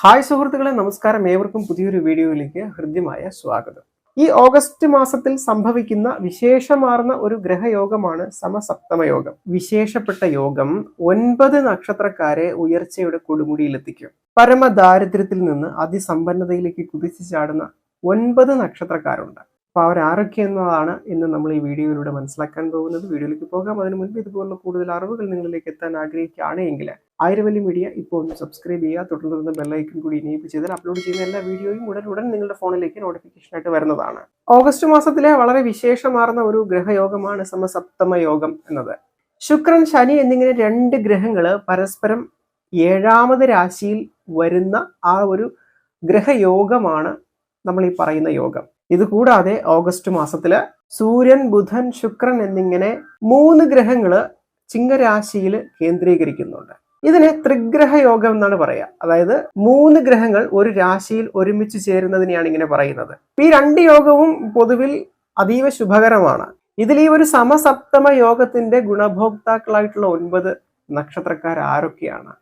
Hi സുഹൃത്തുക്കളെ നമസ്കാരം. ഏവർക്കും പുതിയൊരു വീഡിയോയിലേക്ക് ഹൃദ്യമായ സ്വാഗതം. ഈ ഓഗസ്റ്റ് മാസത്തിൽ സംഭവിക്കുന്ന വിശേഷമാർന്ന ഒരു ഗ്രഹയോഗമാണ് സമസപ്തമയോഗം വിശേഷപ്പെട്ട യോഗം ഒൻപത് നക്ഷത്രക്കാരെ ഉയർച്ചയുടെ കൊടുമുടിയിലെത്തിക്കും. പരമദാരിദ്ര്യത്തിൽ നിന്ന് അതിസമ്പന്നതയിലേക്ക് കുതിച്ചു ചാടുന്ന ഒൻപത് നക്ഷത്രക്കാരുണ്ട്. അപ്പൊ അവരാരൊക്കെ എന്നതാണ് ഇന്ന് നമ്മൾ ഈ വീഡിയോയിലൂടെ മനസ്സിലാക്കാൻ പോകുന്നത്. വീഡിയോയിലേക്ക് പോകാം. അതിനു മുൻപ് ഇതുപോലുള്ള കൂടുതൽ അറിവുകൾ നിങ്ങളിലേക്ക് എത്താൻ ആഗ്രഹിക്കുകയാണെങ്കിൽ ആയിരവല്ലി മീഡിയ ഇപ്പോൾ ഒന്ന് സബ്സ്ക്രൈബ് ചെയ്യുക തുടർന്ന് ബെല്ലൈക്കൺ കൂടി ഇനേബിൾ ചെയ്താൽ അപ്ലോഡ് ചെയ്യുന്ന എല്ലാ വീഡിയോയും ഉടൻ ഉടൻ നിങ്ങളുടെ ഫോണിലേക്ക് നോട്ടിഫിക്കേഷൻ ആയിട്ട് വരുന്നതാണ്. ഓഗസ്റ്റ് മാസത്തിലെ വളരെ വിശേഷമാർന്ന ഒരു ഗ്രഹയോഗമാണ് സമസപ്തമ യോഗം എന്നത്. ശുക്രൻ ശനി എന്നിങ്ങനെ രണ്ട് ഗ്രഹങ്ങൾ പരസ്പരം ഏഴാമത് രാശിയിൽ വരുന്ന ആ ഒരു ഗ്രഹയോഗമാണ് നമ്മൾ ഈ പറയുന്ന യോഗം. ഇത് കൂടാതെ ഓഗസ്റ്റ് മാസത്തിൽ സൂര്യൻ ബുധൻ ശുക്രൻ എന്നിങ്ങനെ മൂന്ന് ഗ്രഹങ്ങൾ ചിങ്ങരാശിയിൽ കേന്ദ്രീകരിക്കുന്നുണ്ട്. ഇതിനെ ത്രിഗ്രഹ യോഗം എന്നാണ് പറയുക അതായത് മൂന്ന് ഗ്രഹങ്ങൾ ഒരു രാശിയിൽ ഒരുമിച്ച് ചേരുന്നതിനെയാണ് ഇങ്ങനെ പറയുന്നത്. ഈ രണ്ട് യോഗവും പൊതുവിൽ അതീവ ശുഭകരമാണ്. ഇതിൽ ഈ ഒരു സമസപ്തമ യോഗത്തിന്റെ ഗുണഭോക്താക്കളായിട്ടുള്ള ഒൻപത് നക്ഷത്രക്കാർ ആരൊക്കെയാണ്?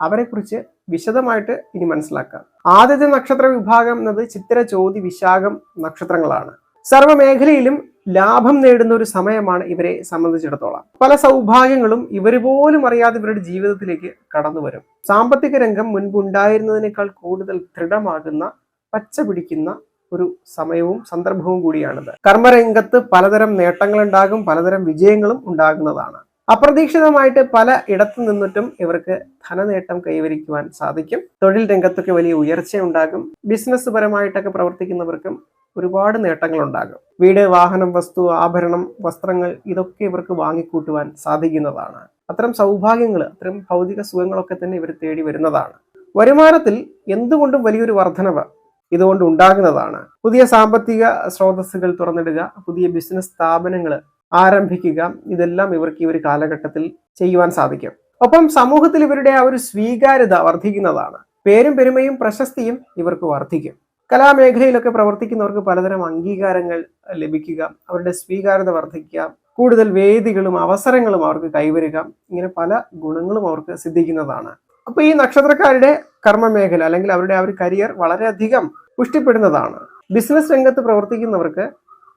അവരെക്കുറിച്ച് വിശദമായിട്ട് ഇനി മനസ്സിലാക്കാം. ആദ്യത്തെ നക്ഷത്ര വിഭാഗം എന്നത് ചിത്തിര ചോതി വിശാഖം നക്ഷത്രങ്ങളാണ്. സർവ മേഖലയിലും ലാഭം നേടുന്ന ഒരു സമയമാണ് ഇവരെ സംബന്ധിച്ചിടത്തോളം. പല സൗഭാഗ്യങ്ങളും ഇവർ പോലും അറിയാതെ ഇവരുടെ ജീവിതത്തിലേക്ക് കടന്നു വരും. സാമ്പത്തിക രംഗം മുൻപുണ്ടായിരുന്നതിനേക്കാൾ കൂടുതൽ ദൃഢമാകുന്ന പച്ച പിടിക്കുന്ന ഒരു സമയവും സന്ദർഭവും കൂടിയാണിത്. കർമ്മരംഗത്ത് പലതരം നേട്ടങ്ങളുണ്ടാകും പലതരം വിജയങ്ങളും ഉണ്ടാകുന്നതാണ്. അപ്രതീക്ഷിതമായിട്ട് പല ഇടത്തു നിന്നിട്ടും ഇവർക്ക് ധനനേട്ടം കൈവരിക്കുവാൻ സാധിക്കും. തൊഴിൽ രംഗത്തൊക്കെ വലിയ ഉയർച്ച ഉണ്ടാകും ബിസിനസ് പരമായിട്ടൊക്കെ പ്രവർത്തിക്കുന്നവർക്കും ഒരുപാട് നേട്ടങ്ങൾ ഉണ്ടാകും വീട് വാഹനം വസ്തു ആഭരണം വസ്ത്രങ്ങൾ ഇതൊക്കെ ഇവർക്ക് വാങ്ങിക്കൂട്ടുവാൻ സാധിക്കുന്നതാണ്. അത്തരം സൗഭാഗ്യങ്ങൾ അത്തരം ഭൗതിക സുഖങ്ങളൊക്കെ തന്നെ ഇവർ തേടി വരുന്നതാണ്. വരുമാനത്തിൽ എന്തുകൊണ്ടും വലിയൊരു വർധനവ് ഇതുകൊണ്ട് ഉണ്ടാകുന്നതാണ്. പുതിയ സാമ്പത്തിക സ്രോതസ്സുകൾ തുറന്നിടുക പുതിയ ബിസിനസ് സ്ഥാപനങ്ങൾ ആരംഭിക്കുക ഇതെല്ലാം ഇവർക്ക് ഈ ഒരു കാലഘട്ടത്തിൽ ചെയ്യുവാൻ സാധിക്കും. ഒപ്പം സമൂഹത്തിൽ ഇവരുടെ ആ ഒരു സ്വീകാര്യത വർദ്ധിക്കുന്നതാണ് പേരും പെരുമയും പ്രശസ്തിയും ഇവർക്ക് വർദ്ധിക്കും കലാമേഖലയിലൊക്കെ പ്രവർത്തിക്കുന്നവർക്ക് പലതരം അംഗീകാരങ്ങൾ ലഭിക്കുക അവരുടെ സ്വീകാര്യത വർദ്ധിക്കുക കൂടുതൽ വേദികളും അവസരങ്ങളും അവർക്ക് കൈവരിക ഇങ്ങനെ പല ഗുണങ്ങളും അവർക്ക് സിദ്ധിക്കുന്നതാണ്. അപ്പൊ ഈ നക്ഷത്രക്കാരുടെ കർമ്മമേഖല അല്ലെങ്കിൽ അവരുടെ ആ ഒരു കരിയർ വളരെയധികം പുഷ്ടിപ്പെടുന്നതാണ്. ബിസിനസ് രംഗത്ത് പ്രവർത്തിക്കുന്നവർക്ക്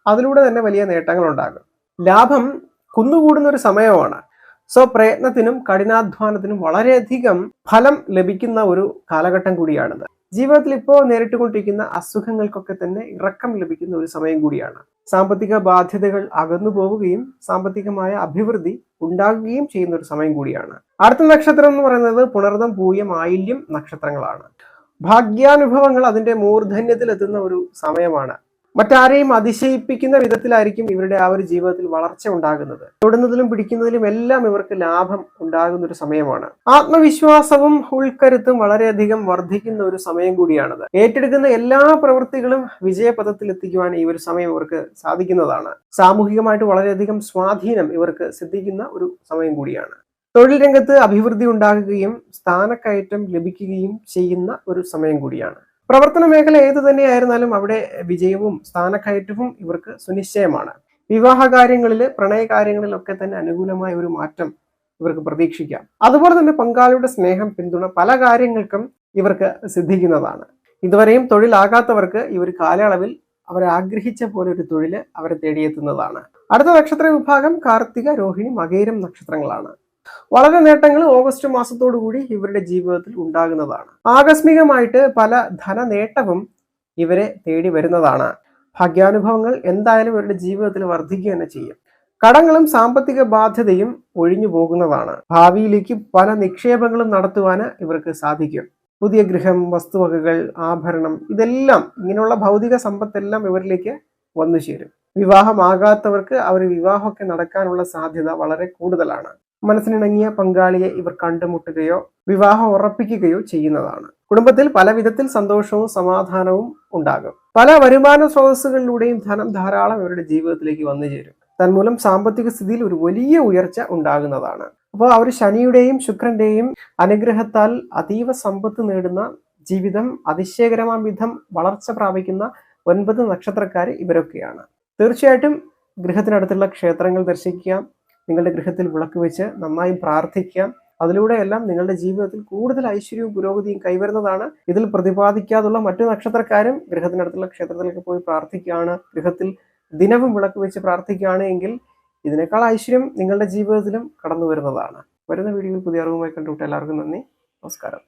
അതിലൂടെ തന്നെ വലിയ നേട്ടങ്ങൾ ഉണ്ടാകും ലാഭം കുന്നുകൂടുന്ന ഒരു സമയമാണ്. സോ പ്രയത്നത്തിനും കഠിനാധ്വാനത്തിനും വളരെയധികം ഫലം ലഭിക്കുന്ന ഒരു കാലഘട്ടം കൂടിയാണിത്. ജീവിതത്തിൽ ഇപ്പോൾ നേരിട്ടുകൊണ്ടിരിക്കുന്ന അസുഖങ്ങൾക്കൊക്കെ തന്നെ ഇറക്കം ലഭിക്കുന്ന ഒരു സമയം കൂടിയാണ്. സാമ്പത്തിക ബാധ്യതകൾ അകന്നു പോവുകയും സാമ്പത്തികമായ അഭിവൃദ്ധി ഉണ്ടാകുകയും ചെയ്യുന്ന ഒരു സമയം കൂടിയാണ്. അടുത്ത നക്ഷത്രം എന്ന് പറയുന്നത് പുണർദം പൂയം ആയില്യം നക്ഷത്രങ്ങളാണ്. ഭാഗ്യാനുഭവങ്ങൾ അതിന്റെ മൂർധന്യത്തിലെത്തുന്ന ഒരു സമയമാണ്. മറ്റാരെയും അതിശയിപ്പിക്കുന്ന വിധത്തിലായിരിക്കും ഇവരുടെ ആ ഒരു ജീവിതത്തിൽ വളർച്ച ഉണ്ടാകുന്നത്. തൊടുന്നതിലും പിടിക്കുന്നതിലും എല്ലാം ഇവർക്ക് ലാഭം ഉണ്ടാകുന്ന ഒരു സമയമാണ്. ആത്മവിശ്വാസവും ഉൾക്കരുത്തും വളരെയധികം വർദ്ധിക്കുന്ന ഒരു സമയം കൂടിയാണത്. ഏറ്റെടുക്കുന്ന എല്ലാ പ്രവൃത്തികളും വിജയപഥത്തിൽ എത്തിക്കുവാൻ ഈ ഒരു സമയം ഇവർക്ക് സാധിക്കുന്നതാണ്. സാമൂഹികമായിട്ട് വളരെയധികം സ്വാധീനം ഇവർക്ക് സിദ്ധിക്കുന്ന ഒരു സമയം കൂടിയാണ്. തൊഴിൽ രംഗത്ത് അഭിവൃദ്ധി ഉണ്ടാകുകയും സ്ഥാനക്കയറ്റം ലഭിക്കുകയും ചെയ്യുന്ന ഒരു സമയം കൂടിയാണ്. പ്രവർത്തന മേഖല ഏത് തന്നെയായിരുന്നാലും അവിടെ വിജയവും സ്ഥാനക്കയറ്റവും ഇവർക്ക് സുനിശ്ചയമാണ്. വിവാഹ കാര്യങ്ങളിൽ പ്രണയകാര്യങ്ങളിലൊക്കെ തന്നെ അനുകൂലമായ ഒരു മാറ്റം ഇവർക്ക് പ്രതീക്ഷിക്കാം. അതുപോലെ തന്നെ പങ്കാളിയുടെ സ്നേഹം പിന്തുണ പല കാര്യങ്ങൾക്കും ഇവർക്ക് സിദ്ധിക്കുന്നതാണ്. ഇതുവരെയും തൊഴിലാകാത്തവർക്ക് ഈ ഒരു കാലയളവിൽ അവർ ആഗ്രഹിച്ച പോലെ ഒരു തൊഴിൽ അവരെ തേടിയെത്തുന്നതാണ്. അടുത്ത നക്ഷത്ര വിഭാഗം കാർത്തിക രോഹിണി മകേരം നക്ഷത്രങ്ങളാണ്. വളരെ നേട്ടങ്ങൾ ഓഗസ്റ്റ് മാസത്തോടു കൂടി ഇവരുടെ ജീവിതത്തിൽ ഉണ്ടാകുന്നതാണ്. ആകസ്മികമായിട്ട് പല ധന നേട്ടവും ഇവരെ തേടി വരുന്നതാണ്. ഭാഗ്യാനുഭവങ്ങൾ എന്തായാലും ഇവരുടെ ജീവിതത്തിൽ വർദ്ധിക്കുക തന്നെ ചെയ്യും. കടങ്ങളും സാമ്പത്തിക ബാധ്യതയും ഒഴിഞ്ഞു പോകുന്നതാണ്. ഭാവിയിലേക്ക് പല നിക്ഷേപങ്ങളും നടത്തുവാൻ ഇവർക്ക് സാധിക്കും. പുതിയ ഗൃഹം വസ്തുവകകൾ ആഭരണം ഇതെല്ലാം ഇങ്ങനെയുള്ള ഭൗതിക സമ്പത്തെല്ലാം ഇവരിലേക്ക് വന്നു ചേരും വിവാഹമാകാത്തവർക്ക് അവർ വിവാഹമൊക്കെ നടക്കാനുള്ള സാധ്യത വളരെ കൂടുതലാണ്. മനസ്സിനിണങ്ങിയ പങ്കാളിയെ ഇവർ കണ്ടുമുട്ടുകയോ വിവാഹം ഉറപ്പിക്കുകയോ ചെയ്യുന്നതാണ്. കുടുംബത്തിൽ പല വിധത്തിൽ സന്തോഷവും സമാധാനവും ഉണ്ടാകും. പല വരുമാന സ്രോതസ്സുകളിലൂടെയും ധനം ധാരാളം ഇവരുടെ ജീവിതത്തിലേക്ക് വന്നു ചേരും. തന്മൂലം സാമ്പത്തിക സ്ഥിതിയിൽ ഒരു വലിയ ഉയർച്ച ഉണ്ടാകുന്നതാണ്. അപ്പോൾ അവർ ശനിയുടെയും ശുക്രന്റെയും അനുഗ്രഹത്താൽ അതീവ സമ്പത്ത് നേടുന്ന ജീവിതം അതിശയകരമാം വിധം വളർച്ച പ്രാപിക്കുന്ന ഒൻപത് നക്ഷത്രക്കാർ ഇവരൊക്കെയാണ്. തീർച്ചയായിട്ടും ഗൃഹത്തിനടുത്തുള്ള ക്ഷേത്രങ്ങൾ ദർശിക്കുക നിങ്ങളുടെ ഗൃഹത്തിൽ വിളക്ക് വെച്ച് നന്നായി പ്രാർത്ഥിക്കാം. അതിലൂടെയെല്ലാം നിങ്ങളുടെ ജീവിതത്തിൽ കൂടുതൽ ഐശ്വര്യവും പുരോഗതിയും കൈവരുന്നതാണ്. ഇതിൽ പ്രതിപാദിക്കാതുള്ള മറ്റു നക്ഷത്രക്കാരും ഗൃഹത്തിനടുത്തുള്ള ക്ഷേത്രത്തിലേക്ക് പോയി പ്രാർത്ഥിക്കുകയാണ്. ഗൃഹത്തിൽ ദിനവും വിളക്ക് വെച്ച് പ്രാർത്ഥിക്കുകയാണ് എങ്കിൽ ഇതിനേക്കാൾ ഐശ്വര്യം നിങ്ങളുടെ ജീവിതത്തിലും കടന്നു വരുന്നതാണ് വരുന്ന വീഡിയോയിൽ പുതിയ അറിവുമായി കണ്ടുവിട്ട് എല്ലാവർക്കും നന്ദി. നമസ്കാരം.